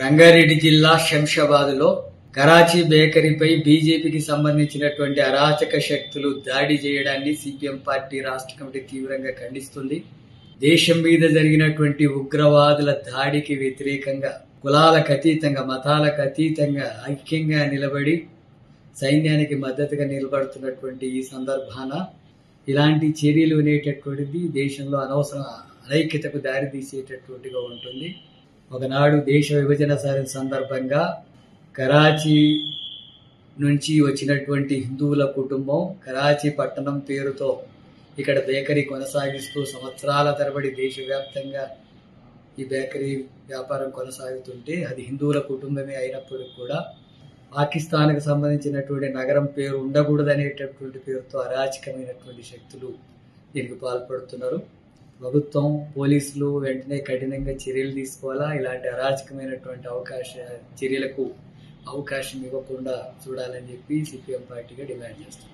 రంగారెడ్డి జిల్లా శంషాబాద్లో కరాచీ బేకరీపై బీజేపీకి సంబంధించినటువంటి అరాచక శక్తులు దాడి చేయడాన్ని సిపిఎం పార్టీ రాష్ట్ర కమిటీ తీవ్రంగా ఖండిస్తుంది. దేశం మీద జరిగినటువంటి ఉగ్రవాదుల దాడికి వ్యతిరేకంగా కులాలకు అతీతంగా మతాలకు అతీతంగా ఐక్యంగా నిలబడి సైన్యానికి మద్దతుగా నిలబడుతున్నటువంటి ఈ సందర్భాన ఇలాంటి చర్యలు అనేటటువంటిది దేశంలో అనవసర అనైక్యతకు దారితీసేటటువంటిగా ఉంటుంది. ఒకనాడు దేశ విభజన సరి సందర్భంగా కరాచీ నుంచి వచ్చినటువంటి హిందువుల కుటుంబం కరాచీ పట్టణం పేరుతో ఇక్కడ బేకరీ కొనసాగిస్తూ సంవత్సరాల తరబడి దేశవ్యాప్తంగా ఈ బేకరీ వ్యాపారం కొనసాగుతుంటే అది హిందువుల కుటుంబమే అయినప్పటికీ కూడా పాకిస్తాన్కు సంబంధించినటువంటి నగరం పేరు ఉండకూడదనేటటువంటి పేరుతో అరాచకమైనటువంటి శక్తులు దీనికి పాల్పడుతున్నారు. ప్రభుత్వం పోలీసులు వెంటనే కఠినంగా చర్యలు తీసుకోవాలా? ఇలాంటి అరాచకమైనటువంటి అవకాశ చర్యలకు అవకాశం ఇవ్వకుండా చూడాలని చెప్పి సిపిఎం పార్టీగా డిమాండ్ చేస్తుంది